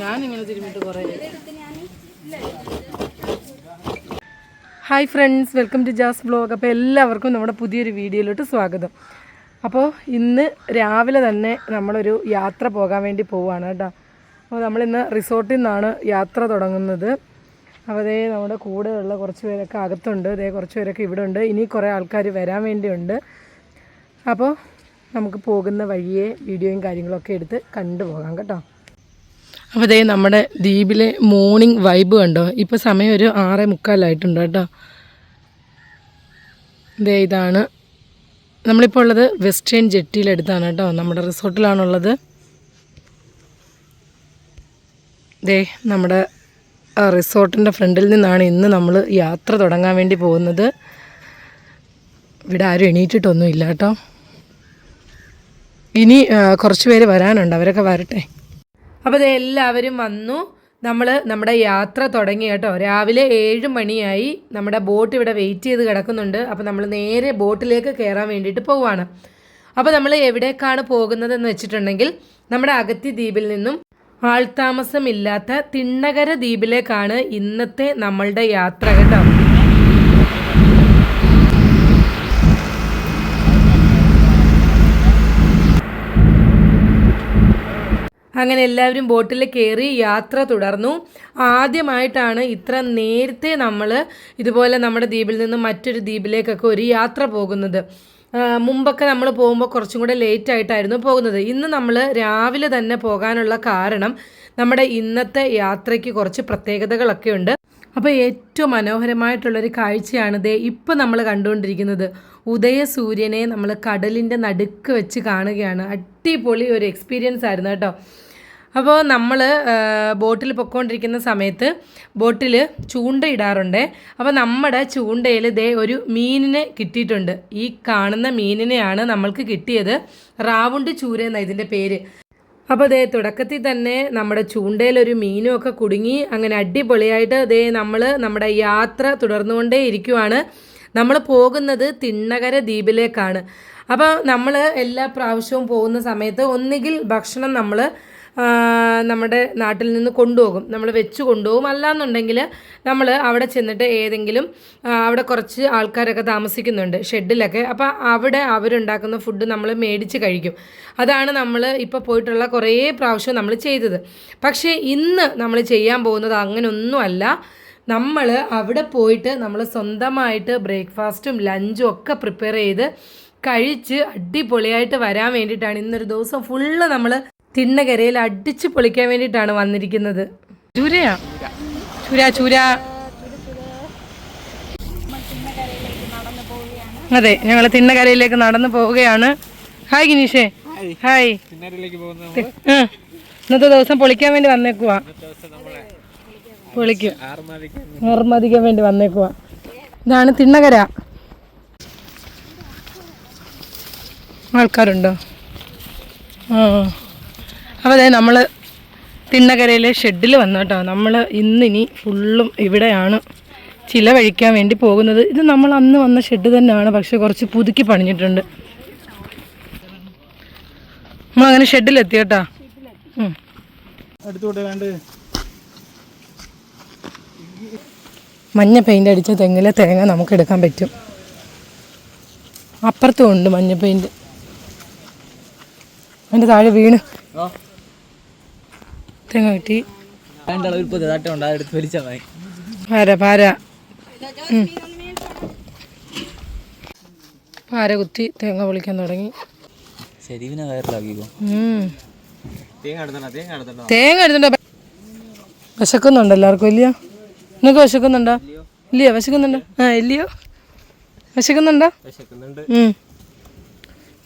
ഞാനിങ്ങനെ തിരുമിട്ട് കുറേ hi friends welcome to Jas blog അപ്പോൾ എല്ലാവർക്കും നമ്മുടെ പുതിയൊരു വീഡിയോയിലോട്ട് സ്വാഗതം. അപ്പോൾ ഇന്ന് രാവിലെ തന്നെ നമ്മളൊരു യാത്ര പോകാൻ വേണ്ടി പോവുകയാണ് കേട്ടോ. അപ്പോൾ നമ്മളിന്ന് റിസോർട്ടിൽ നിന്നാണ് യാത്ര തുടങ്ങുന്നത്. അപ്പോൾ അതേ നമ്മുടെ കൂടെയുള്ള കുറച്ച് പേരൊക്കെ അകത്തുണ്ട്. അതേ കുറച്ച് പേരൊക്കെ ഇവിടെ ഉണ്ട്. ഇനി കുറേ ആൾക്കാർ വരാൻ വേണ്ടിയുണ്ട്. അപ്പോൾ നമുക്ക് പോകുന്ന വഴിയെ വീഡിയോയും കാര്യങ്ങളൊക്കെ എടുത്ത് കണ്ടുപോകാം കേട്ടോ. അപ്പോൾ ദേ നമ്മുടെ ദ്വീപിലെ മോർണിംഗ് വൈബ് കണ്ടോ? ഇപ്പോൾ സമയം ഒരു ആറേ മുക്കാലായിട്ടുണ്ട് കേട്ടോ. ദേ ഇതാണ്. നമ്മളിപ്പോൾ ഉള്ളത് വെസ്റ്റേൺ ജെട്ടിയിലെടുത്താണ് കേട്ടോ. നമ്മുടെ റിസോർട്ടിലാണുള്ളത്. ദേ നമ്മുടെ റിസോർട്ടിന്റെ ഫ്രണ്ടിൽ നിന്നാണ് ഇന്ന് നമ്മൾ യാത്ര തുടങ്ങാൻ വേണ്ടി പോകുന്നത്. ഇവിടെ ആരും എണീറ്റിട്ടൊന്നുമില്ല കേട്ടോ. ഇനി കുറച്ച് പേര് വരാനുണ്ട്. അവരൊക്കെ വരട്ടെ. അപ്പോൾ അതെല്ലാവരും വന്നു. നമ്മൾ നമ്മുടെ യാത്ര തുടങ്ങി കേട്ടോ. രാവിലെ ഏഴ് മണിയായി. നമ്മുടെ ബോട്ട് ഇവിടെ വെയിറ്റ് ചെയ്ത് കിടക്കുന്നുണ്ട്. അപ്പോൾ നമ്മൾ നേരെ ബോട്ടിലേക്ക് കയറാൻ വേണ്ടിയിട്ട് പോവുകയാണ് അപ്പോൾ നമ്മൾ എവിടേക്കാണ് പോകുന്നതെന്ന് വെച്ചിട്ടുണ്ടെങ്കിൽ നമ്മുടെ അഗത്തി ദ്വീപിൽ നിന്നും ആൾതാമസമില്ലാത്ത തിണ്ണകര ദ്വീപിലേക്കാണ് ഇന്നത്തെ നമ്മളുടെ യാത്ര കേട്ടോ. അങ്ങനെ എല്ലാവരും ബോട്ടിൽ കയറി യാത്ര തുടർന്നു. ആദ്യമായിട്ടാണ് ഇത്ര നേരത്തെ നമ്മൾ ഇതുപോലെ നമ്മുടെ ദ്വീപിൽ നിന്ന് മറ്റൊരു ദ്വീപിലേക്കൊക്കെ ഒരു യാത്ര പോകുന്നത്. മുമ്പൊക്കെ നമ്മൾ പോകുമ്പോൾ കുറച്ചും കൂടെ ലേറ്റ് ആയിട്ടായിരുന്നു പോകുന്നത്. ഇന്ന് നമ്മൾ രാവിലെ തന്നെ പോകാനുള്ള കാരണം നമ്മുടെ ഇന്നത്തെ യാത്രയ്ക്ക് കുറച്ച് പ്രത്യേകതകളൊക്കെ ഉണ്ട്. അപ്പോൾ ഏറ്റവും മനോഹരമായിട്ടുള്ളൊരു കാഴ്ചയാണ് ദേ ഇപ്പം നമ്മൾ കണ്ടുകൊണ്ടിരിക്കുന്നത്. ഉദയസൂര്യനെ നമ്മൾ കടലിന്റെ നടുക്ക് വെച്ച് കാണുകയാണ്. അടിപൊളി ഒരു എക്സ്പീരിയൻസ് ആയിരുന്നു കേട്ടോ. അപ്പോൾ നമ്മൾ ബോട്ടിൽ പൊക്കോണ്ടിരിക്കുന്ന സമയത്ത് ബോട്ടിൽ ചൂണ്ട ഇടാറുണ്ട്. അപ്പോൾ നമ്മുടെ ചൂണ്ടയിൽ ദേ ഒരു മീനിനെ കിട്ടിയിട്ടുണ്ട്. ഈ കാണുന്ന മീനിനെയാണ് നമ്മൾക്ക് കിട്ടിയത്. റാവുണ്ട് ചൂര എന്ന ഇതിന്റെ പേര്. അപ്പോൾ ദേ തുടക്കത്തിൽ തന്നെ നമ്മുടെ ചൂണ്ടയിൽ ഒരു ഒക്കെ കുടുങ്ങി അങ്ങനെ അടിപൊളിയായിട്ട് ദേ നമ്മൾ നമ്മുടെ യാത്ര തുടർന്നുകൊണ്ടേ ഇരിക്കുവാണ്. നമ്മൾ പോകുന്നത് തിണ്ണകര ദ്വീപിലേക്കാണ്. അപ്പോൾ നമ്മൾ എല്ലാ പ്രാവശ്യവും പോകുന്ന സമയത്ത് ഒന്നുകിൽ ഭക്ഷണം നമ്മൾ നമ്മുടെ നാട്ടിൽ നിന്ന് കൊണ്ടുപോകും. നമ്മൾ വെച്ച് കൊണ്ടുപോകും അല്ലാന്നുണ്ടെങ്കിൽ നമ്മൾ അവിടെ ചെന്നിട്ട് ഏതെങ്കിലും അവിടെ കുറച്ച് ആൾക്കാരൊക്കെ താമസിക്കുന്നുണ്ട് ഷെഡിലൊക്കെ. അപ്പോൾ അവിടെ അവരുണ്ടാക്കുന്ന ഫുഡ് നമ്മൾ മേടിച്ച് കഴിക്കും. അതാണ് നമ്മൾ ഇപ്പോൾ പോയിട്ടുള്ള കുറേ പ്രാവശ്യം നമ്മൾ ചെയ്തത്. പക്ഷേ ഇന്ന് നമ്മൾ ചെയ്യാൻ പോകുന്നത് അങ്ങനെയൊന്നുമല്ല നമ്മൾ അവിടെ പോയിട്ട് നമ്മൾ സ്വന്തമായിട്ട് ബ്രേക്ക്ഫാസ്റ്റും ലഞ്ചും ഒക്കെ പ്രിപ്പയർ ചെയ്ത് കഴിച്ച് അടിപൊളിയായിട്ട് വരാൻ വേണ്ടിയിട്ടാണ് ഇന്നൊരു ദിവസം ഫുള്ള് നമ്മൾ തിണ്ണകരയിൽ അടിച്ച് പൊളിക്കാൻ വേണ്ടിയിട്ടാണ് വന്നിരിക്കുന്നത്. ചൂരയാ? ചൂര ചൂര. അതെ ഞങ്ങൾ തിണ്ണകരയിലേക്ക് നടന്നു പോവുകയാണ്. ഹായ് ഗിനീഷേ. ഹായ് ഇന്നത്തെ ദിവസം പൊളിക്കാൻ വേണ്ടി വന്നേക്കുവാ. പൊളിക്കും. നിർമ്മതിക്കാൻ വേണ്ടി. വന്നേക്കുവാ. ഇതാണ് തിണ്ണകര ആൾക്കാരുണ്ടോ? ആ. അപ്പോൾ അതെ നമ്മൾ തിണ്ണകരയിലെ ഷെഡിൽ വന്നു കേട്ടോ. നമ്മൾ ഇന്നിനി ഫുള്ളും ഇവിടെയാണ് ചിലവഴിക്കാൻ വേണ്ടി പോകുന്നത്. ഇത് നമ്മൾ അന്ന് വന്ന ഷെഡ് തന്നെയാണ്. പക്ഷെ കുറച്ച് പുതുക്കി പണിഞ്ഞിട്ടുണ്ട്. നമ്മളങ്ങനെ ഷെഡിലെത്തി കേട്ടോ. മഞ്ഞ പെയിന്റ് അടിച്ച തെങ്ങിലെ തേങ്ങ നമുക്ക് എടുക്കാൻ പറ്റും. അപ്പുറത്തും ഉണ്ട് മഞ്ഞ പെയിന്റ് അതിന്റെ താഴെ വീണ്. തേങ്ങ കിട്ടി. പാര പാര. പാര കുത്തി തേങ്ങ പൊളിക്കാൻ തുടങ്ങി. തേങ്ങ എടുത്തുണ്ടോ വിശക്കുന്നുണ്ട് എല്ലാവർക്കും? ഇല്ലയോ? നിങ്ങൾക്ക് വിശക്കുന്നുണ്ടോ? ഇല്ലയോ? വിശക്കുന്നുണ്ടോ? ആ ഇല്ലയോ? വിശക്കുന്നുണ്ടോ? നമ്മളെ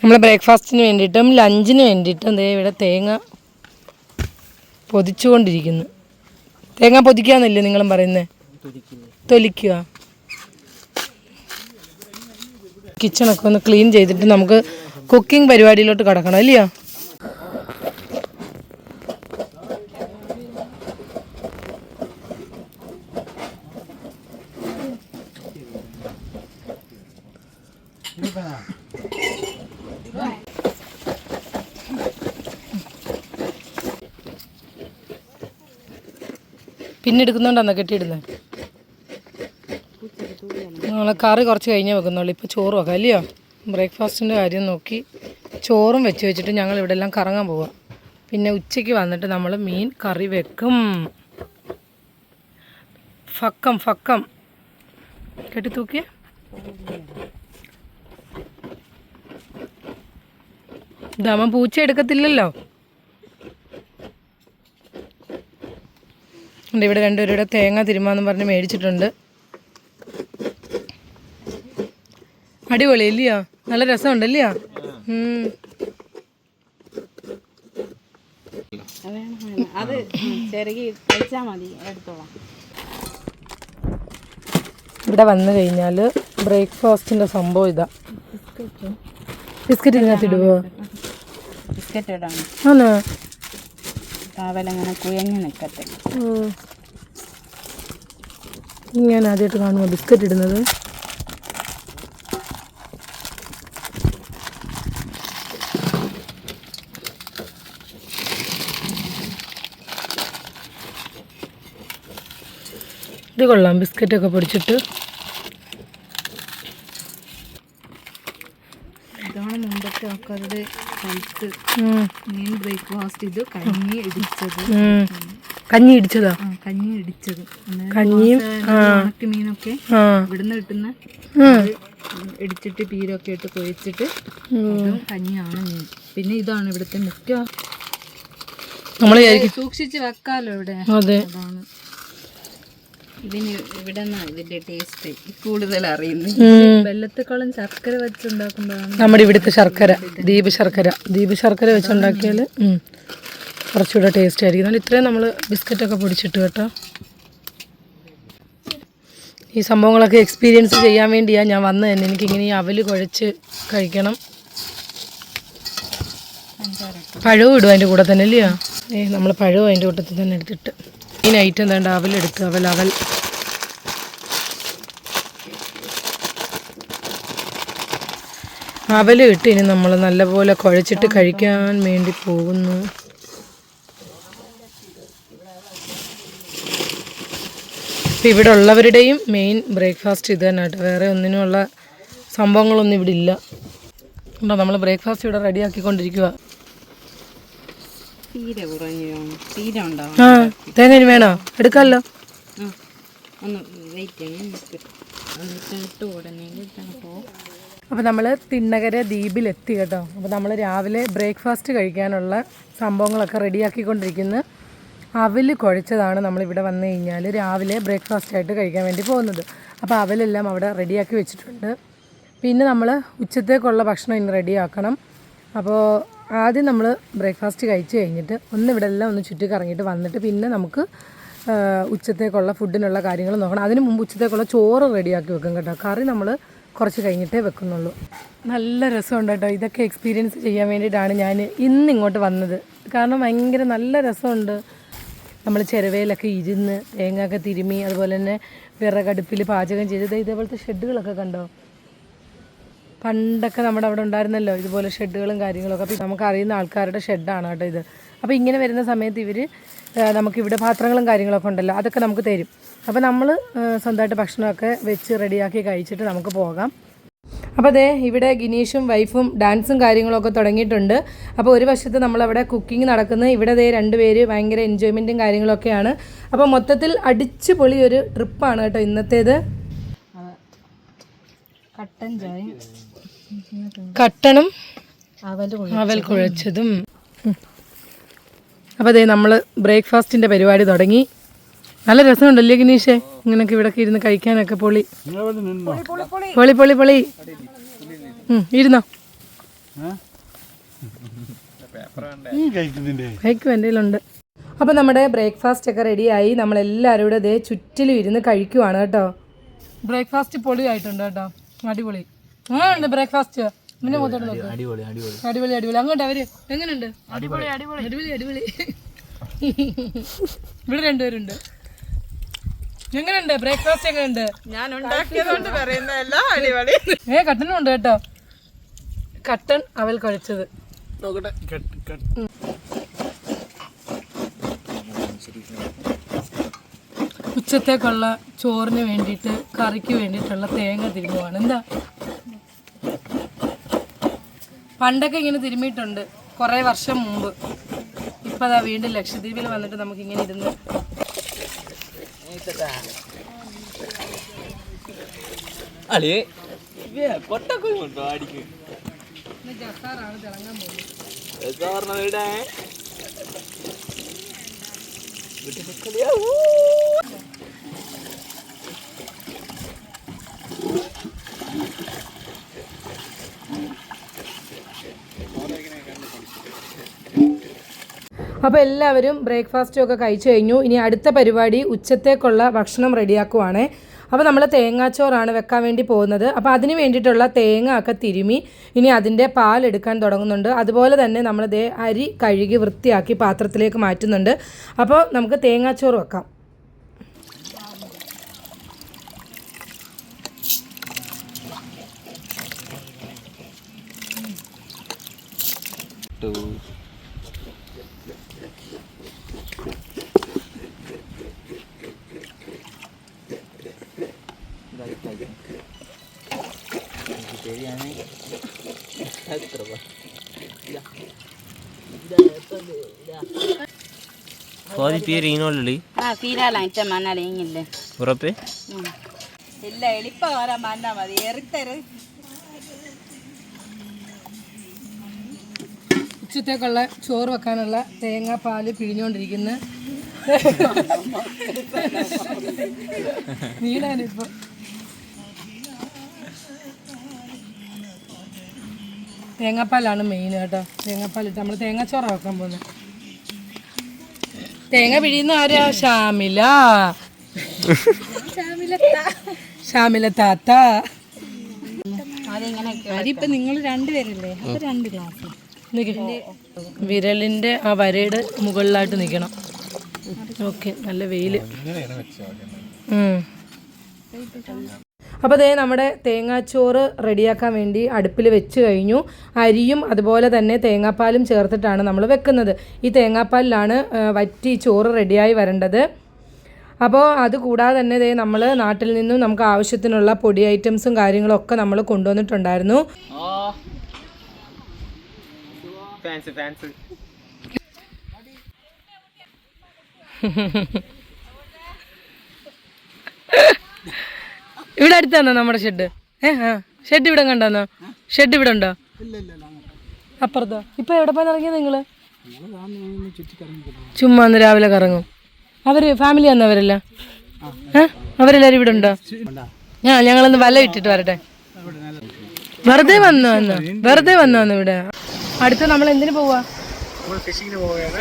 നമ്മൾ ബ്രേക്ക്ഫാസ്റ്റിന് വേണ്ടിയിട്ടും ലഞ്ചിന് വേണ്ടിയിട്ടും ദേ ഇവിടെ തേങ്ങ പൊതിച്ചുകൊണ്ടിരിക്കുന്നു. തേങ്ങ പൊതിക്കാന്നല്ലേ നിങ്ങളും പറയുന്നത് തൊലിക്കുക. കിച്ചണൊക്കെ ഒന്ന് ക്ലീൻ ചെയ്തിട്ട് നമുക്ക് കുക്കിംഗ് പരിപാടിയിലോട്ട് കടക്കണം അല്ലയോ? പിന്നെ എടുക്കുന്നോണ്ടാന്നോ കെട്ടിയിടുന്നത് നമ്മളെ കറി കുറച്ച് കഴിഞ്ഞേ വെക്കുന്നുള്ളൂ. ഇപ്പോൾ ചോറ് വെക്കാം അല്ലയോ? ബ്രേക്ക്ഫാസ്റ്റിന്റെ കാര്യം നോക്കി ചോറും വെച്ച് വെച്ചിട്ട് ഞങ്ങൾ ഇവിടെ എല്ലാം കറങ്ങാൻ പോവുക പിന്നെ ഉച്ചയ്ക്ക് വന്നിട്ട് നമ്മൾ മീൻ കറി വെക്കും. ഫക്കം ഫക്കം. കെട്ടി തൂക്കി ദമ പൂച്ച എടുക്കത്തില്ലല്ലോ? ഉണ്ട്. ഇവിടെ രണ്ടുപേരുടെ തേങ്ങ തിരുമാന്ന് പറഞ്ഞ് മേടിച്ചിട്ടുണ്ട്. അടിപൊളി ഇല്ലയോ? നല്ല രസമുണ്ട് ഇല്ലയോ? ഉം. അത് ചെറുകി കഴിച്ചാൽ മതി എടുത്തോളാം. ഇവിടെ വന്നു കഴിഞ്ഞാൽ ബ്രേക്ക്ഫാസ്റ്റിന്റെ സംഭവം ഇതാ. ബിസ്ക്കറ്റ്. ഇതിനകത്ത് ഇടുവോ? ബിസ്ക്കറ്റ് ഇടാണ് ആണോ കാവലങ്ങനെ കുയങ്ങി നിൽക്കട്ടെ. ഞാൻ ആദ്യമായിട്ട് കാണുമോ ബിസ്ക്കറ്റ് ഇടുന്നത്. ഇത് കൊള്ളാം ബിസ്ക്കറ്റൊക്കെ പൊടിച്ചിട്ട്. ഇതാണ് മുമ്പത്തെ ആൾക്കാരുടെ ഹെൽത്ത് മീൻ ബ്രേക്ക്ഫാസ്റ്റ് ഇത് കഞ്ഞി ഇടിച്ചത്. കഞ്ഞി ഇടിച്ചതാ? കഞ്ഞി ഇടിച്ചത്. കഞ്ഞിയും ഉണക്ക മീനൊക്കെ ഇവിടുന്ന് കിട്ടുന്ന ഇടിച്ചിട്ട് പീരൊക്കെ ഇട്ട് കൊഴിച്ചിട്ട് അതും കഞ്ഞിയാണ് മീൻ പിന്നെ ഇതാണ് ഇവിടുത്തെ മുഖ്യ സൂക്ഷിച്ച് വെക്കാലോ ഇവിടെ. അതെ. അതാണ്. ഇതിന് ഇവിടെ ഇതിന്റെ ടേസ്റ്റ് കൂടുതൽ അറിയുന്നത്. വെള്ളത്തെക്കാളും ശർക്കര വെച്ചുണ്ടാക്കുമ്പോഴാണ് നമ്മുടെ ഇവിടുത്തെ ശർക്കര ദീപ് ശർക്കര. ദീപ് ശർക്കര വെച്ചുണ്ടാക്കിയാൽ കുറച്ചുകൂടെ ടേസ്റ്റ് ആയിരിക്കും. എന്നാൽ ഇത്രയും നമ്മൾ ബിസ്ക്കറ്റൊക്കെ പൊടിച്ചിട്ട് കേട്ടോ. ഈ സംഭവങ്ങളൊക്കെ എക്സ്പീരിയൻസ് ചെയ്യാൻ വേണ്ടിയാണ് ഞാൻ വന്നത് തന്നെ എനിക്കിങ്ങനെ ഈ അവൽ കുഴച്ച് കഴിക്കണം. പഴവും ഇടും അതിന്റെ കൂടെ തന്നെ അല്ലയോ ഏ നമ്മൾ പഴവും അതിന്റെ കൂട്ടത്തിൽ തന്നെ എടുത്തിട്ട്. ഈ നൈറ്റ് എന്താണ്ട് അവലെടുത്ത് അവൽ അവൽ. അവൽ ഇട്ട് ഇനി നമ്മൾ നല്ലപോലെ കുഴച്ചിട്ട് കഴിക്കാൻ വേണ്ടി പോകുന്നു. ഇപ്പം ഇവിടെ ഉള്ളവരുടെയും മെയിൻ ബ്രേക്ക്ഫാസ്റ്റ് ഇത് തന്നെ വേറെ ഒന്നിനുമുള്ള സംഭവങ്ങളൊന്നും ഇവിടെ ഇല്ല. നമ്മൾ ബ്രേക്ക്ഫാസ്റ്റ് ഇവിടെ റെഡിയാക്കിക്കൊണ്ടിരിക്കുക തീരെ കുറഞ്ഞു തീരെ ഉണ്ടാവും ആ തേങ്ങ ഇനി വേണോ എടുക്കാമല്ലോ അപ്പോൾ നമ്മൾ തിണ്ണകര ദ്വീപിലെത്തി കേട്ടോ. അപ്പോൾ നമ്മൾ രാവിലെ ബ്രേക്ക്ഫാസ്റ്റ് കഴിക്കാനുള്ള സംഭവങ്ങളൊക്കെ റെഡിയാക്കിക്കൊണ്ടിരിക്കുന്നു. അവൽ കുഴച്ചതാണ് നമ്മൾ ഇവിടെ വന്നു കഴിഞ്ഞാൽ രാവിലെ ബ്രേക്ക്ഫാസ്റ്റ് ആയിട്ട് കഴിക്കാൻ വേണ്ടി പോകുന്നത്. അപ്പോൾ അവലെല്ലാം അവിടെ റെഡിയാക്കി വെച്ചിട്ടുണ്ട്. പിന്നെ നമ്മൾ ഉച്ചത്തേക്കുള്ള ഭക്ഷണം ഇന്ന് റെഡിയാക്കണം. അപ്പോൾ ആദ്യം നമ്മൾ ബ്രേക്ക്ഫാസ്റ്റ് കഴിച്ച് കഴിഞ്ഞിട്ട് ഒന്ന് ഇവിടെ എല്ലാം ഒന്ന് ചുറ്റി കറങ്ങിയിട്ട് വന്നിട്ട് പിന്നെ നമുക്ക് ഉച്ചത്തേക്കുള്ള ഫുഡിനുള്ള കാര്യങ്ങൾ നോക്കണം. അതിന് മുമ്പ് ഉച്ചത്തേക്കുള്ള ചോറ് റെഡിയാക്കി വെക്കും കേട്ടോ. കറി നമ്മൾ കുറച്ച് കഴിഞ്ഞിട്ടേ വെക്കുന്നുള്ളൂ. നല്ല രസമുണ്ട് കേട്ടോ ഇതൊക്കെ എക്സ്പീരിയൻസ് ചെയ്യാൻ വേണ്ടിയിട്ടാണ് ഞാൻ ഇന്ന് ഇങ്ങോട്ട് വന്നത്. കാരണം ഭയങ്കര നല്ല രസമുണ്ട്. നമ്മൾ ചിരവയിലൊക്കെ ഇരുന്ന് തേങ്ങയൊക്കെ തിരുമി അതുപോലെ തന്നെ വിറകടുപ്പിൽ പാചകം ചെയ്ത്. ദേ ഇതേപോലത്തെ ഷെഡുകളൊക്കെ കണ്ടോ? പണ്ടൊക്കെ നമ്മുടെ അവിടെ ഉണ്ടായിരുന്നല്ലോ ഇതുപോലെ ഷെഡുകളും കാര്യങ്ങളൊക്കെ. അപ്പോൾ നമുക്ക് അറിയുന്ന ആൾക്കാരുടെ ഷെഡാണ് കേട്ടോ ഇത്. അപ്പോൾ ഇങ്ങനെ വരുന്ന സമയത്ത് ഇവർ നമുക്കിവിടെ പാത്രങ്ങളും കാര്യങ്ങളൊക്കെ ഉണ്ടല്ലോ അതൊക്കെ നമുക്ക് തരും. അപ്പോൾ നമ്മൾ സ്വന്തമായിട്ട് ഭക്ഷണമൊക്കെ വെച്ച് റെഡിയാക്കി കഴിച്ചിട്ട് നമുക്ക് പോകാം. അപ്പോൾ അതെ ഇവിടെ ഗിനീഷും വൈഫും ഡാൻസും കാര്യങ്ങളൊക്കെ തുടങ്ങിയിട്ടുണ്ട്. അപ്പോൾ ഒരു വശത്ത് നമ്മളവിടെ കുക്കിംഗ് നടക്കുന്നത്. ഇവിടെ ദേ രണ്ടുപേര് ഭയങ്കര എൻജോയ്മെന്റും കാര്യങ്ങളൊക്കെയാണ്. അപ്പോൾ മൊത്തത്തിൽ അടിച്ചു പൊളി ഒരു ട്രിപ്പാണ് കേട്ടോ ഇന്നത്തേത്. കട്ടൻ ചായ കട്ടണം അവൽ കുഴച്ചതും. അപ്പോൾ അതെ നമ്മൾ ബ്രേക്ക്ഫാസ്റ്റിന്റെ പരിപാടി തുടങ്ങി. നല്ല രസമുണ്ടല്ലേ ഗിനീഷേ? ഇങ്ങനെയൊക്കെ ഇവിടെ ഇരുന്ന് കഴിക്കാനൊക്കെ പൊളി. പൊളി പൊളി പൊളി. ഇരുന്നോ? കഴിക്കും എന്റെ കയ്യിലുണ്ട് അപ്പോൾ നമ്മുടെ ബ്രേക്ക്ഫാസ്റ്റ് ഒക്കെ റെഡിയായി. നമ്മളെല്ലാവരും കൂടെ ദേ ചുറ്റിലും ഇരുന്ന് കഴിക്കുവാണ് കേട്ടോ. ബ്രേക്ക്ഫാസ്റ്റ് പൊളിയായിട്ടുണ്ട് കേട്ടോ. അടിപൊളി. ഉണ്ട് ബ്രേക്ക്ഫാസ്റ്റ് പിന്നെ അടിപൊളി അടിപൊളി അടിപൊളി. അടിപൊളി അങ്ങോട്ട് അവർ എങ്ങനെയുണ്ട് അടിപൊളി. അടിപൊളി അടിപൊളി. അടിപൊളി ഇവിടെ രണ്ടുപേരുണ്ട്. എങ്ങനെയുണ്ട് ബ്രേക്ക്ഫാസ്റ്റ് എങ്ങനെയുണ്ട് ഞാൻ ഉണ്ടാക്കിയതുകൊണ്ട് പറയുന്നതല്ല അടിപൊളി. ഏ കട്ടനും ഉണ്ട് കേട്ടോ. കട്ടൻ അവൽ കഴിച്ചത്. ഉച്ചത്തേക്കുള്ള ചോറിന് വേണ്ടിയിട്ട് കറിക്ക് വേണ്ടിയിട്ടുള്ള തേങ്ങ തിരുമുവാണ്. എന്താ? പണ്ടൊക്കെ ഇങ്ങനെ തിരുമ്മിയിട്ടുണ്ട്. കുറേ വർഷം മുമ്പ്. ഇപ്പം അതാ വീണ്ടും ലക്ഷദ്വീപിൽ വന്നിട്ട് നമുക്ക് ഇങ്ങനെ ഇരുന്ന് അളിയേ കൊട്ടൊക്കെ ഉണ്ടോ അടിക്ക്. ജസാറാണ് തിളങ്ങാൻ പോകുന്നത്. അപ്പോൾ എല്ലാവരും ബ്രേക്ക്ഫാസ്റ്റും ഒക്കെ കഴിച്ചു കഴിഞ്ഞു. ഇനി അടുത്ത പരിപാടി ഉച്ചത്തേക്കുള്ള ഭക്ഷണം റെഡിയാക്കുവാണ്. അപ്പോൾ നമ്മൾ തേങ്ങാച്ചോറാണ് വെക്കാൻ വേണ്ടി പോകുന്നത്. അപ്പോൾ അതിന് വേണ്ടിയിട്ടുള്ള തേങ്ങ ഒക്കെ തിരുമി ഇനി അതിന്റെ പാലെടുക്കാൻ തുടങ്ങുന്നുണ്ട്. അതുപോലെ തന്നെ നമ്മൾ ദേ അരി കഴുകി വൃത്തിയാക്കി പാത്രത്തിലേക്ക് മാറ്റുന്നുണ്ട്. അപ്പോൾ നമുക്ക് തേങ്ങാച്ചോറ് വെക്കാം. ശരിയാണ്. എത്ര കോതി പേര് ഇനോളി ആ പീരാല അച്ഛൻ മണ്ണാലേ ഇങ്ങില്ലേ ഉറപ്പ്? ഇല്ല എളുപ്പ വരാൻ മണ്ണാ മതി. എറിത്തര് ഉച്ചത്തേക്കുള്ള ചോറ് വെക്കാനുള്ള തേങ്ങ പാൽ പിഴിഞ്ഞുകൊണ്ടിരിക്കുന്ന നീലാനിപ്പോൾ തേങ്ങാപ്പാലാണ് മെയിൻ കേട്ടോ. തേങ്ങാപ്പാലിട്ട് നമ്മൾ തേങ്ങാച്ചോറ വെക്കാൻ പോകുന്നത് തേങ്ങ പിഴിയുന്ന ആരാ? ഷാമില. ഷാമില താത്ത. അതിപ്പോ നിങ്ങൾ രണ്ടുപേരല്ലേ രണ്ട് ക്ലാസ്. വിരലിന്റെ ആ വരയുടെ മുകളിലായിട്ട് നിൽക്കണം ഓക്കെ നല്ല വെയിൽ. ഉം. അപ്പോൾ അതേ നമ്മുടെ തേങ്ങാച്ചോറ് റെഡിയാക്കാൻ വേണ്ടി അടുപ്പിൽ വെച്ച് കഴിഞ്ഞു. അരിയും അതുപോലെ തന്നെ തേങ്ങാപ്പാലും ചേർത്തിട്ടാണ് നമ്മൾ വെക്കുന്നത്. ഈ തേങ്ങാപ്പാലിലാണ് വറ്റി ചോറ് റെഡിയായി വരേണ്ടത്. അപ്പോൾ അത് കൂടാതെ തന്നെ ഇതേ നമ്മൾ നാട്ടിൽ നിന്നും നമുക്ക് ആവശ്യത്തിനുള്ള പൊടി ഐറ്റംസും കാര്യങ്ങളൊക്കെ നമ്മൾ കൊണ്ടുവന്നിട്ടുണ്ടായിരുന്നു. Fans fans. ഇവിടെ അടുത്താണോ നമ്മുടെ ഷെഡ് ഏ ആ. ഷെഡ് ഇവിടെ കണ്ടാന്നോ ഷെഡ് ഇവിടെ ഉണ്ടോ? അപ്പുറത്തോ. ഇപ്പൊ എവിടെ പോയി ഇറങ്ങിയത് നിങ്ങൾ? ചുമ്മാ ഒന്ന് രാവിലെ കറങ്ങും. അവർ ഫാമിലി വന്നവരല്ല ഏ? അവരെല്ലാരും ഇവിടെ ഉണ്ടോ? ആ ഞങ്ങളൊന്ന് വല ഇട്ടിട്ട് വരട്ടെ. വെറുതെ വന്നു വന്നു വെറുതെ വന്നു വന്നു ഇവിടെ? അടുത്ത് നമ്മൾ എന്തിനു പോവാ?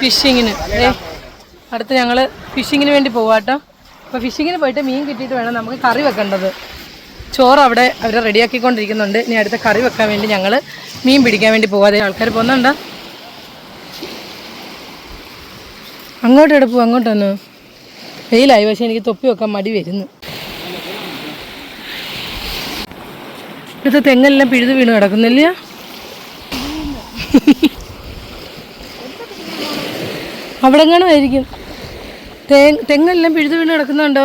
ഫിഷിങ്ങിന് അടുത്ത് ഞങ്ങൾ ഫിഷിങ്ങിന് വേണ്ടി പോവാട്ടോ അപ്പൊ ഫിഷിങ്ങിന് പോയിട്ട് മീൻ കിട്ടിയിട്ട് വേണം നമുക്ക് കറി വെക്കേണ്ടത്. ചോറ് അവിടെ അവർ റെഡിയാക്കിക്കൊണ്ടിരിക്കുന്നുണ്ട്. ഇനി അടുത്ത കറി വെക്കാൻ വേണ്ടി ഞങ്ങൾ മീൻ പിടിക്കാൻ വേണ്ടി പോകാതെ ആൾക്കാർ പോകുന്നുണ്ട് അങ്ങോട്ട് എടുപ്പു അങ്ങോട്ടൊന്ന് വെയിലായി. പക്ഷെ എനിക്ക് തൊപ്പി വെക്കാൻ മടി വരുന്നു. ഇത് തെങ്ങെല്ലാം പിഴുത് വീണ് കിടക്കുന്നില്ല? അവിടെ എങ്ങാനും ആയിരിക്കും. തെങ്ങെല്ലാം പിഴുതു വീണ് കിടക്കുന്നുണ്ടോ?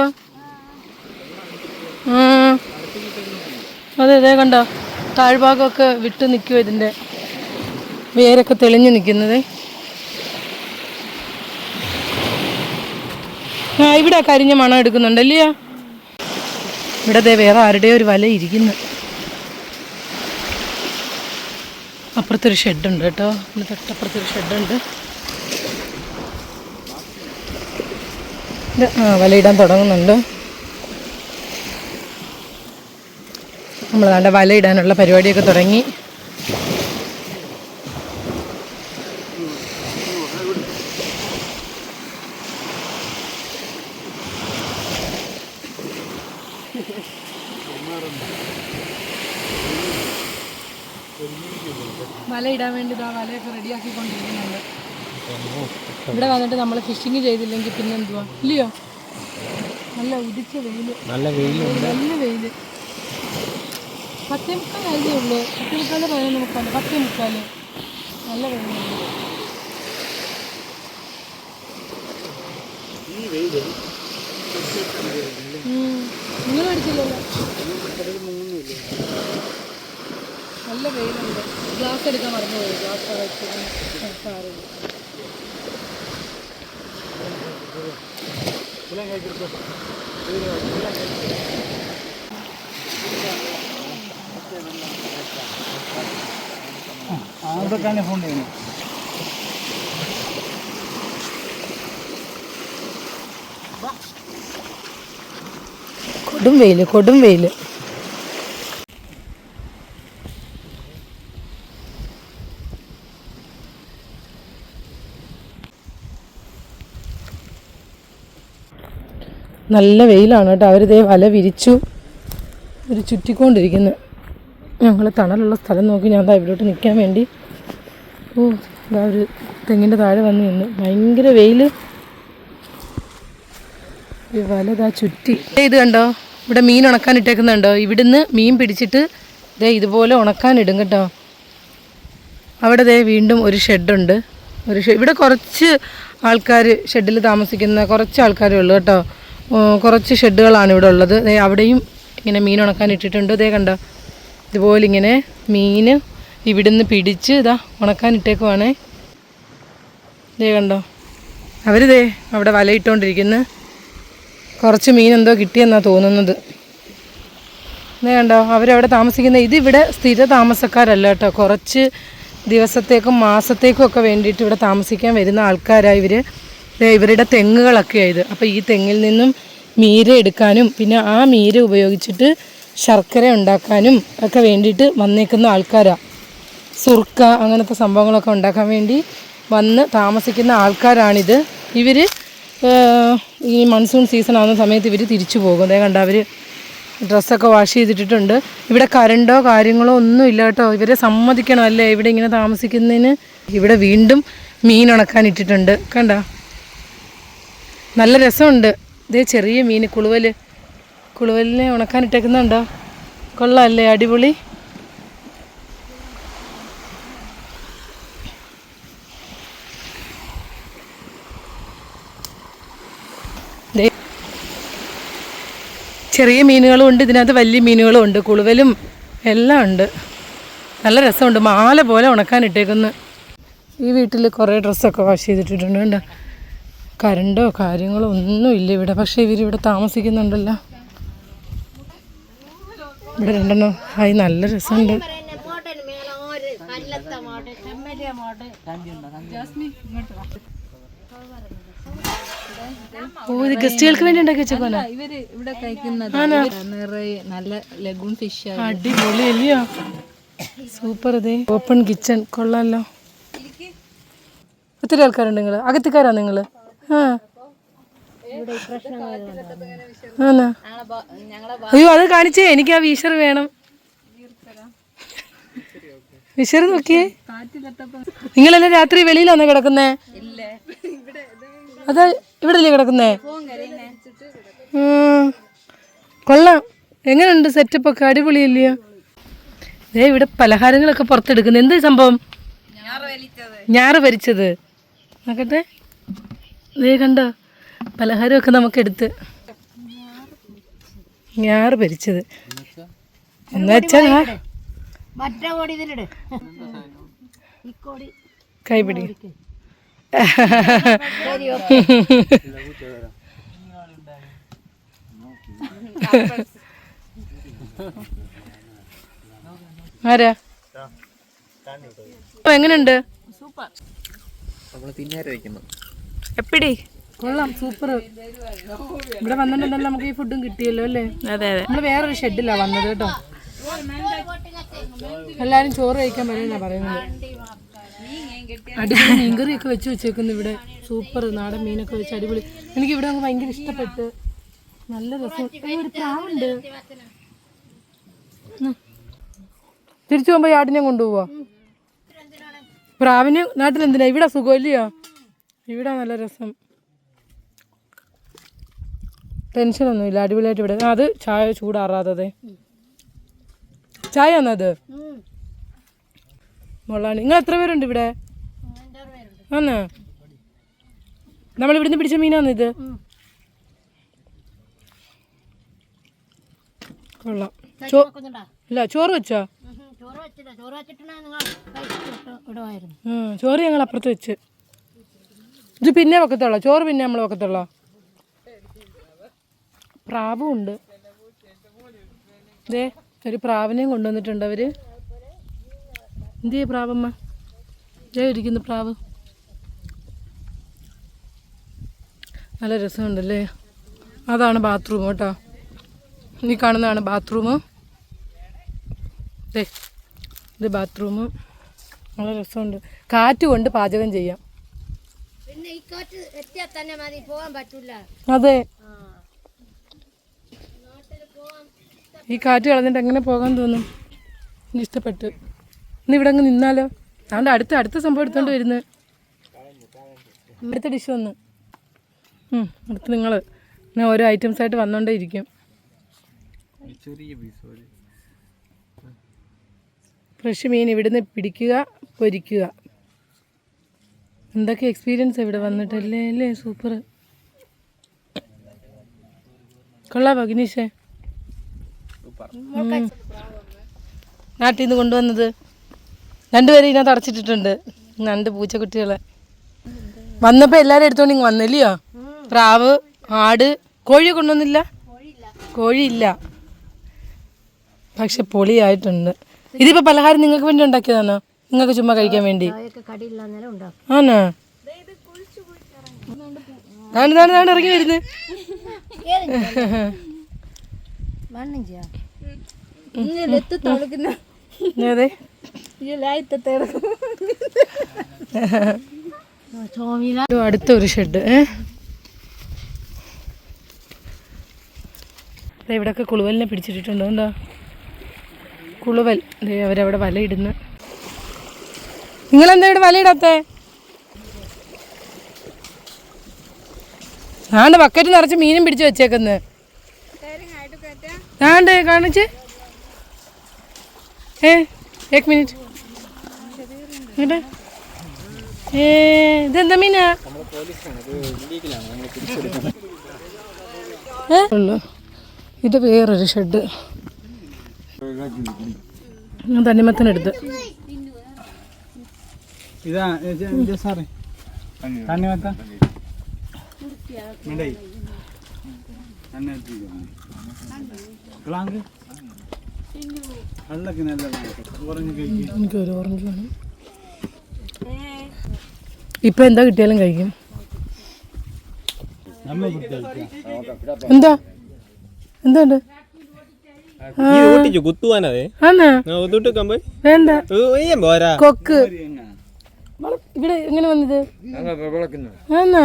അതെ അതെ കണ്ടോ? താഴ്ഭാഗമൊക്കെ വിട്ടു നിൽക്കുമോ ഇതിന്റെ. വേരൊക്കെ തെളിഞ്ഞു നിൽക്കുന്നത്. ആ ഇവിടെ കരിഞ്ഞ മണം എടുക്കുന്നുണ്ടല്ലയോ ഇവിടെ ദേ വേറെ ആരുടെയോ ഒരു വല ഇരിക്കുന്നു. അപ്പുറത്തൊരു ഷെഡുണ്ട് കേട്ടോ. തൊട്ടപ്പുറത്തൊരു ഷെഡുണ്ട് ഇത് ആ വലയിടാൻ തുടങ്ങുന്നുണ്ട്. നമ്മൾ നല്ല വലയിടാനുള്ള പരിപാടിയൊക്കെ തുടങ്ങി. ഇവിടെ വന്നിട്ട് നമ്മൾ ഫിഷിങ് ചെയ്തില്ലെങ്കിൽ പിന്നെ എന്തുവാ? ഇല്ലയോ? നല്ല ഉദിച്ച വെയിൽ. നല്ല വെയിൽ നല്ല വെയിൽ. പത്തേ മുക്കാൽ കഴിഞ്ഞേ ഉള്ളൂ. പത്തേ മുക്കാൽ പതിനൊന്ന് മുക്കാൽ പത്തേ മുക്കാൽ നല്ല വെയിലുണ്ട്. നിങ്ങൾ മേടിച്ചില്ലല്ലോ നല്ല വെയിലുണ്ട്. ഗ്ലാസ് എടുക്കാൻ മറന്നുപോയി. ഗ്ലാസ് വെച്ചിരുന്നു ഫോൺ ചെയ്യുന്നു കൊടും വെയിൽ കൊടും വെയിൽ നല്ല വെയിലാണ് കേട്ടോ. അവരിതേ വല വിരിച്ചു. ഒരു ചുറ്റിക്കൊണ്ടിരിക്കുന്നു. ഞങ്ങൾ തണലുള്ള സ്ഥലം നോക്കി ഞാൻ ഇവിടോട്ട് നിൽക്കാൻ വേണ്ടി. ഓ ഇതാ ഒരു തെങ്ങിന്റെ താഴെ വന്ന് നിന്ന്. ഭയങ്കര വെയിൽ ഈ വല ദാ ചുറ്റി. ഇത് കണ്ടോ? ഇവിടെ മീൻ ഉണക്കാൻ ഇട്ടേക്കുന്നുണ്ടോ? ഇവിടുന്ന് മീൻ പിടിച്ചിട്ട് ദേ ഇതുപോലെ ഉണക്കാൻ ഇടും കേട്ടോ. അവിടെ ദേ വീണ്ടും ഒരു ഷെഡുണ്ട്. ഒരു ഷെ ഇവിടെ കുറച്ച് ആൾക്കാർ ഷെഡിൽ താമസിക്കുന്ന കുറച്ച് ആൾക്കാരേ ഉള്ളൂ കേട്ടോ. കുറച്ച് ഷെഡുകളാണ് ഇവിടെ ഉള്ളത്. അവിടെയും ഇങ്ങനെ മീൻ ഉണക്കാൻ ഇട്ടിട്ടുണ്ട്. ദേ കണ്ട? ഇതുപോലെ ഇങ്ങനെ മീൻ ഇവിടുന്ന് പിടിച്ച് ഇതാ ഉണക്കാൻ ഇട്ടേക്കുവാണേ. ഇതേ കണ്ടോ? അവരിതേ അവിടെ വലയിട്ടുകൊണ്ടിരിക്കുന്നു കുറച്ച് മീൻ എന്തോ കിട്ടിയെന്നാണ് തോന്നുന്നത്. ഇതേ കണ്ടോ? അവരവിടെ താമസിക്കുന്ന ഇതിവിടെ സ്ഥിര താമസക്കാരല്ല കേട്ടോ. കുറച്ച് ദിവസത്തേക്കും മാസത്തേക്കും ഒക്കെ വേണ്ടിയിട്ട് ഇവിടെ താമസിക്കാൻ വരുന്ന ആൾക്കാരാണ് ഇവർ ഇവരുടെ തെങ്ങുകളൊക്കെയാണ് ഇത് അപ്പോൾ ഈ തെങ്ങിൽ നിന്നും മീര എടുക്കാനും പിന്നെ ആ മീര ഉപയോഗിച്ചിട്ട് ശർക്കര ഉണ്ടാക്കാനും ഒക്കെ വേണ്ടിയിട്ട് വന്നേക്കുന്ന ആൾക്കാരാണ് സുർക്ക അങ്ങനത്തെ സംഭവങ്ങളൊക്കെ ഉണ്ടാക്കാൻ വേണ്ടി വന്ന് താമസിക്കുന്ന ആൾക്കാരാണിത്. ഇവർ ഈ മൺസൂൺ സീസൺ ആവുന്ന സമയത്ത് ഇവർ തിരിച്ചു പോകും. അതേ കണ്ട അവർ ഡ്രസ്സൊക്കെ വാഷ് ചെയ്തിട്ടിട്ടുണ്ട്. ഇവിടെ കരണ്ടോ കാര്യങ്ങളോ ഒന്നും ഇല്ല കേട്ടോ. ഇവരെ സമ്മതിക്കണം അല്ലേ? ഇവിടെ ഇങ്ങനെ താമസിക്കുന്നതിന്. ഇവിടെ വീണ്ടും മീൻ ഉണക്കാൻ ഇട്ടിട്ടുണ്ട്. കണ്ട? നല്ല രസമുണ്ട്. ഇതേ ചെറിയ മീൻ കുളുവൽ കുളുവലിനെ ഉണക്കാൻ ഇട്ടേക്കുന്നുണ്ടോ? കൊള്ളാമല്ലേ അടിപൊളി. ചെറിയ മീനുകളും ഉണ്ട് ഇതിനകത്ത് വലിയ മീനുകളും ഉണ്ട് കുളുവലും എല്ലാം ഉണ്ട്. നല്ല രസമുണ്ട് മാല പോലെ ഉണക്കാൻ ഇട്ടേക്കുന്നു. ഈ വീട്ടിൽ കുറേ ഡ്രസ്സൊക്കെ വാഷ് ചെയ്തിട്ടിട്ടുണ്ട് കണ്ടോ? കരണ്ടോ കാര്യങ്ങളോ ഒന്നും ഇല്ല ഇവിടെ. പക്ഷേ ഇവരിവിടെ താമസിക്കുന്നുണ്ടല്ലോ. ഇവിടെ രണ്ടെണ്ണം. ആയി നല്ല രസമുണ്ട്. ഓ ഇത് ഗസ്റ്റുകൾക്ക് വേണ്ടി ഉണ്ടാക്കി വെച്ചേക്കോനാ ഇവർ ഇവിടെ കഴിക്കുന്നത് നിറയെ നല്ല ലഗൂൺ ഫിഷ് അടിപൊളി അല്ലയോ? സൂപ്പർ അതെ ഓപ്പൺ കിച്ചൺ കൊള്ളാലോ. ഒത്തിരി ആൾക്കാരുണ്ട് നിങ്ങൾ അകത്തിക്കാരാ നിങ്ങൾ ആണോ അയ്യോ അത് കാണിച്ചേ. എനിക്ക് ആ വിഷർ വേണം. വിഷർ നോക്കിയേ. നിങ്ങളെല്ലാം രാത്രി വെളിയിലാണോ കിടക്കുന്നേ? അതാ ഇവിടെ അല്ലേ കിടക്കുന്നേ. കൊള്ളാം. എങ്ങനെയുണ്ട് സെറ്റപ്പ് ഒക്കെ അടിപൊളിയല്ലയോ? ഏ ഇവിടെ പലഹാരങ്ങളൊക്കെ പുറത്തെടുക്കുന്നത് എന്ത് സംഭവം? ഞാറ് ഭരിച്ചത് നോക്കട്ടെ. ദേ കണ്ടോ? പലഹാരമൊക്കെ നമുക്ക് എടുത്ത് ഞാറ് ഭരിച്ചത് എന്നുവെച്ചാ കൈപിടി. ആരാ? അപ്പൊ എങ്ങനെയുണ്ട് നമ്മൾ തിന്നാരെ വയ്ക്കുന്നു. എപ്പിടി? കൊള്ളാം സൂപ്പർ ഇവിടെ വന്നിട്ടുണ്ടല്ലോ നമുക്ക് ഈ ഫുഡും കിട്ടിയല്ലോ അല്ലേ? അതെ അതെ. നമ്മൾ വേറൊരു ഷെഡിലാ വന്നത് കേട്ടോ. എല്ലാരും ചോറ് കഴിക്കാൻ വരുന്ന പറയുന്നത്. അടിപൊളി മീൻകറിയൊക്കെ വെച്ച് വെച്ചേക്കുന്നു ഇവിടെ. സൂപ്പർ നാടൻ മീനൊക്കെ വെച്ച് അടിപൊളി. എനിക്ക് ഇവിടെ നമുക്ക് ഭയങ്കര ഇഷ്ടപ്പെട്ട്. നല്ല രസം. ഒരു പ്രാവുണ്ട്. തിരിച്ചു പോകുമ്പോ യാടിനെ ആടിനെ കൊണ്ടുപോവാ. പ്രാവിന് നാട്ടിലെന്തിനാ? ഇവിടെ സുഖമില്ലയോ ഇവിടെ നല്ല രസം. ടെൻഷനൊന്നുമില്ല അടിപൊളിയായിട്ട് ഇവിടെ അത് ചായ ചൂടാറാത്തതേ. ചായ വന്നത് മുള്ളാണ്. നിങ്ങൾ എത്ര പേരുണ്ട് ഇവിടെ? ആന്ന്? നമ്മൾ ഇവിടുന്ന് പിടിച്ച മീനാന്ന് ഇത്? കൊള്ളാം. ഇല്ല ചോറ് വെച്ചോ? ചോറ് ഞങ്ങൾ അപ്പുറത്ത് വെച്ച്. ഇത് പിന്നെ വെക്കത്തുള്ളോ? ചോറ് പിന്നെ നമ്മൾ വെക്കത്തുള്ളോ? പ്രാവും ഉണ്ട്. ദേ ഒരു പ്രാവിനെയും കൊണ്ടുവന്നിട്ടുണ്ട് അവർ. എന്ത് ചെയ്യ പ്രാവമ്മ? ഇതേ ഇരിക്കുന്നു പ്രാവ്. നല്ല രസമുണ്ടല്ലേ? അതാണ് ബാത്റൂം കേട്ടോ. ഈ കാണുന്നതാണ് ബാത്റൂം. ദേ ഇത് ബാത്റൂം. നല്ല രസമുണ്ട്. കാറ്റ് കൊണ്ട് പാചകം ചെയ്യാം പിന്നെ ഈ കാറ്റ് എത്തിയാൽ തന്നെ മതി പോകാൻ പറ്റൂല അതെ. ഈ കാറ്റ് കളഞ്ഞിട്ട് എങ്ങനെ പോകാൻ തോന്നും? എനിക്ക് ഇഷ്ടപ്പെട്ടു. ഇന്ന് ഇവിടെ അങ്ങ് നിന്നാലോ? അതുകൊണ്ട് അടുത്ത അടുത്ത സംഭവം എടുത്തോണ്ട് വരുന്നത്. അടുത്ത ഡിഷ് വന്ന്. ഉം, അടുത്ത് നിങ്ങൾ ഇങ്ങനെ ഓരോ ഐറ്റംസ് ആയിട്ട് വന്നോണ്ടേ ഇരിക്കും. ഫ്രഷ് മീൻ ഇവിടുന്ന് പിടിക്കുക പൊരിക്കുക. എന്തൊക്കെ എക്സ്പീരിയൻസ് ഇവിടെ വന്നിട്ടല്ലേ? അല്ലേ? സൂപ്പർ കൊള്ളാമോ ഗിനീഷേ. നാട്ടിൽ നിന്ന് കൊണ്ടുവന്നത് രണ്ടുപേരും ഇതിനകത്ത് അടച്ചിട്ടിട്ടുണ്ട്. രണ്ട് പൂച്ചക്കുട്ടികളെ. വന്നപ്പോൾ എല്ലാവരും എടുത്തോണ്ട് ഇങ്ങ് വന്നില്ലയോ? പ്രാവ് ആട് കോഴി കൊണ്ടുവന്നില്ല? കോഴിയില്ല. പക്ഷെ പൊളിയായിട്ടുണ്ട്. ഇതിപ്പോൾ പലഹാരം നിങ്ങൾക്ക് വേണ്ടി ഉണ്ടാക്കിയതാണോ? നിങ്ങൾക്ക് ചുമ്മാ കഴിക്കാൻ വേണ്ടി. ആണോ? താണ്ട് താണ്ട് താണ്ട് ഇറങ്ങി വരുന്നത് വേണം ചെയ്യാം. അതെ ചോമില ഇത് അടുത്ത ഒരു ഷെഡ് ഇവിടെയൊക്കെ കുളുവലിനെ പിടിച്ചിട്ടിട്ടുണ്ട്. എന്താ? കുളുവൽ. അവരവിടെ വല വലയിടുന്നു. നിങ്ങളെന്താ ഇവിടെ വലയിടാത്തേ? ആണ്ട് ബക്കറ്റ് നിറച്ച് മീനും പിടിച്ച് വെച്ചേക്കുന്നു. ആണ്ട് കാണിച്ച്? ഏ ഏക് മിനിറ്റ് ഇങ്ങോട്ട്. ഏ ഇതെന്താ മീനാ. ഇത് വേറൊരു ഷെഡ് ഞാൻ തണ്ണിമത്തനെടുത്ത്. ഇതാ സാറേ. മിണ്ടായി വെള്ളക്ക് എനിക്ക് ഒരു ഓറഞ്ച് വേണം. ഇപ്പൊ എന്താ കിട്ടിയാലും കഴിക്കും. എന്താ? എന്തുണ്ട് ഓട്ടിച്ചു ഇവിടെ എങ്ങനെ വന്നത്? ആന്നാ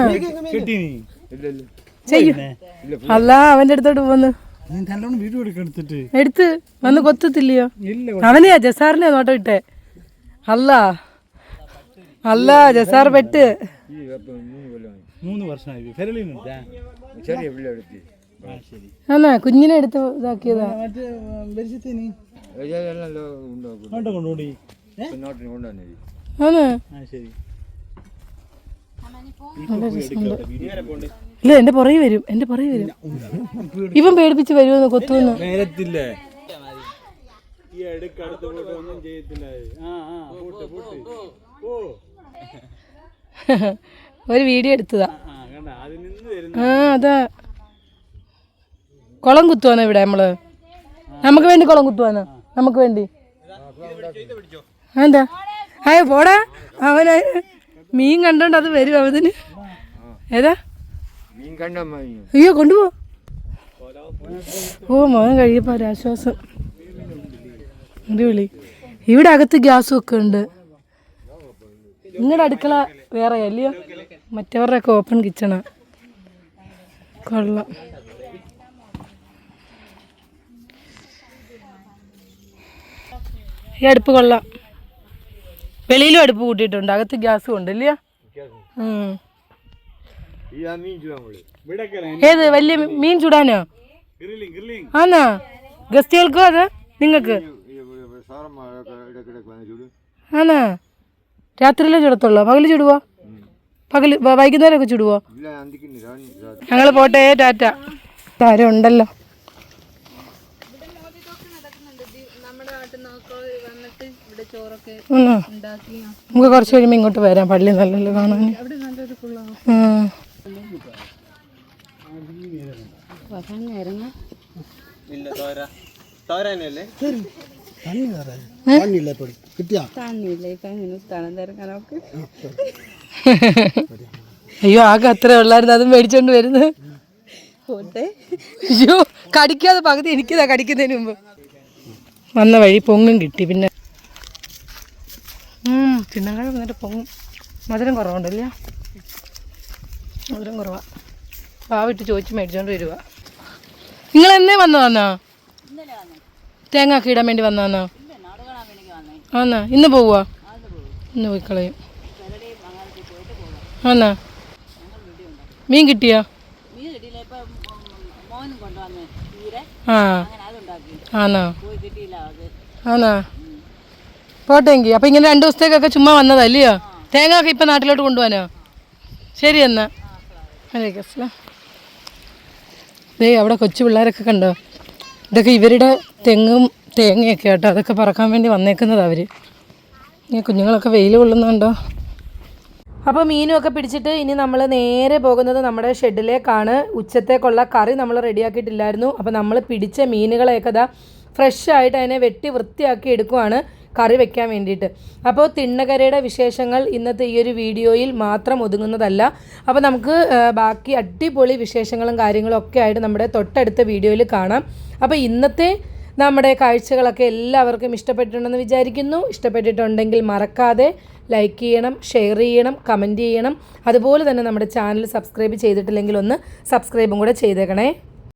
കിട്ടി നീ. ചെയ്യും. അല്ല അവന്റെ അടുത്തോട്ട് പോന്ന് എടുത്ത്. വന്ന് കൊത്തത്തില്ലയോ? ഇല്ല അവനെയാ ജസാറിനെ നോട്ടം ഇട്ടെ അല്ല. അല്ല ജസാർ പെട്ട്. മൂന്ന് വർഷമായി. കുഞ്ഞിനെ എടുത്ത് ഇതാക്കിയതാ. കൊണ്ടുപോയി ഇല്ല എന്റെ പുറകെ വരും എന്റെ പുറകെ വരും. ഇവൻ പേടിപ്പിച്ച് വരുമെന്ന് നേരത്തില്ലേ? ഈ അടുക്കടുത്ത് പോയിട്ട് ഒന്നും ചെയ്യത്തില്ല. ആ ആ പോട്ട് പോട്ട്. ഒരു വീഡിയോ എടുത്തതാ. ആ അതാ. കുളം കുത്തുവാണ് ഇവിടെ നമ്മൾ. നമുക്ക് വേണ്ടി കുളം കുത്തുവാണ്. നമുക്ക് വേണ്ടി. എന്താ അയ്യോ പോടാ. അവന് മീൻ കണ്ടോണ്ട് അത് വരും അവന്. ഏതാ? അയ്യോ കൊണ്ടുപോ. ഓ മോൻ കഴിയപ്പോ ഒരാശ്വാസം. അടിപൊളി. ഇവിടെ അകത്ത് ഗ്യാസും ഒക്കെ ഉണ്ട്. നിങ്ങളുടെ അടുക്കള വേറെ അല്ലയോ? മറ്റവരുടെ ഒക്കെ ഓപ്പൺ കിച്ചണാ കൊള്ളാം. ഈ അടുപ്പ് കൊള്ളാം. വെളിയിലും അടുപ്പ് കൂട്ടിയിട്ടുണ്ട്. അകത്ത് ഗ്യാസ് ഉണ്ട് ഇല്ല. ഏത് വലിയ മീൻ ചൂടാനോ? ആന്നാ? ഗസ്റ്റുകൾക്കോ അത്? നിങ്ങൾക്ക്? ആന്നാ? രാത്രിയിലേ ചുടത്തുള്ളോ? പകൽ ചുടുവോ? പകൽ വൈകുന്നേരമൊക്കെ ചുടുവോ? ഞങ്ങൾ പോട്ടെ ടാറ്റ. താരം ഉണ്ടല്ലോ നമുക്ക് കുറച്ച് കഴിയുമ്പോൾ ഇങ്ങോട്ട് വരാം. പള്ളി നല്ലല്ലോ കാണാൻ അയ്യോ ആകെ അത്ര ഉള്ളായിരുന്നു. അതും മേടിച്ചോണ്ട് വരുന്നത്. അയ്യോ കടിക്കാതെ പകുതി എനിക്കതാ കടിക്കുന്നതിന് മുമ്പ്. വന്ന വഴി പൊങ്ങും കിട്ടി. പിന്നെ തിന്നങ്ങാഴ് വന്നിട്ട് പൊങ്ങും. മധുരം കുറവുണ്ടല്ലേ? മധുരം കുറവാ. പാവിട്ട് ചോദിച്ച് മേടിച്ചോണ്ട് വരുവാ. നിങ്ങൾ എന്നേ വന്നതാന്നോ തേങ്ങ കീടാൻ വേണ്ടി വന്നോ ആന്നാ ഇന്ന് പോവുക ഇന്ന് പോയി കളയും. ആന്നാ മീൻ കിട്ടിയോ? മീൻ കിട്ടിയില്ല. ഇപ്പൊ മോനും കൊണ്ടുവന്ന് തീരെ ആ അങ്ങനെ അതുണ്ടാക്കി ആണോ പോയി കിട്ടിയില്ല അത് ആണോ പോട്ടെങ്കി അപ്പൊ ഇങ്ങനെ രണ്ടു ദിവസത്തേക്കൊക്കെ ചുമ്മാ വന്നതല്ലയോ തേങ്ങ ഒക്കെ ഇപ്പൊ നാട്ടിലോട്ട് കൊണ്ടുപോകാനോ ശരി എന്നാ. ദേ അവിടെ കൊച്ചു പിള്ളേരൊക്കെ കണ്ടോ? ഇതൊക്കെ ഇവരുടെ തെങ്ങും തേങ്ങയൊക്കെ കേട്ടോ. അതൊക്കെ പറക്കാൻ വേണ്ടി വന്നേക്കുന്നത് അവർ. ഈ കുഞ്ഞുങ്ങളൊക്കെ വെയിൽ കൊള്ളുന്നുണ്ടോ? അപ്പോൾ മീനും ഒക്കെ പിടിച്ചിട്ട് ഇനി നമ്മൾ നേരെ പോകുന്നത് നമ്മുടെ ഷെഡിലേക്കാണ്. ഉച്ചത്തേക്കുള്ള കറി നമ്മൾ റെഡിയാക്കിയിട്ടില്ലായിരുന്നു. അപ്പോൾ നമ്മൾ പിടിച്ച മീനുകളെയൊക്കെ ഇതാ ഫ്രഷ് ആയിട്ട് അതിനെ വെട്ടി വൃത്തിയാക്കി എടുക്കുവാണ്. കറി വെക്കാൻ വേണ്ടിയിട്ട്. അപ്പോൾ തിണ്ണകരയുടെ വിശേഷങ്ങൾ ഇന്നത്തെ ഈ ഒരു വീഡിയോയിൽ മാത്രം ഒതുങ്ങുന്നതല്ല. അപ്പോൾ നമുക്ക് ബാക്കി അടിപൊളി വിശേഷങ്ങളും കാര്യങ്ങളും ഒക്കെ ആയിട്ട് നമ്മുടെ തൊട്ടടുത്ത വീഡിയോയിൽ കാണാം. അപ്പോൾ ഇന്നത്തെ നമ്മുടെ കാഴ്ചകളൊക്കെ എല്ലാവർക്കും ഇഷ്ടപ്പെട്ടിട്ടുണ്ടെന്ന് വിചാരിക്കുന്നു. ഇഷ്ടപ്പെട്ടിട്ടുണ്ടെങ്കിൽ മറക്കാതെ ലൈക്ക് ചെയ്യണം ഷെയർ ചെയ്യണം കമന്റ് ചെയ്യണം. അതുപോലെ തന്നെ നമ്മുടെ ചാനൽ സബ്സ്ക്രൈബ് ചെയ്തിട്ടില്ലെങ്കിൽ ഒന്ന് സബ്സ്ക്രൈബും കൂടെ ചെയ്തേക്കണേ.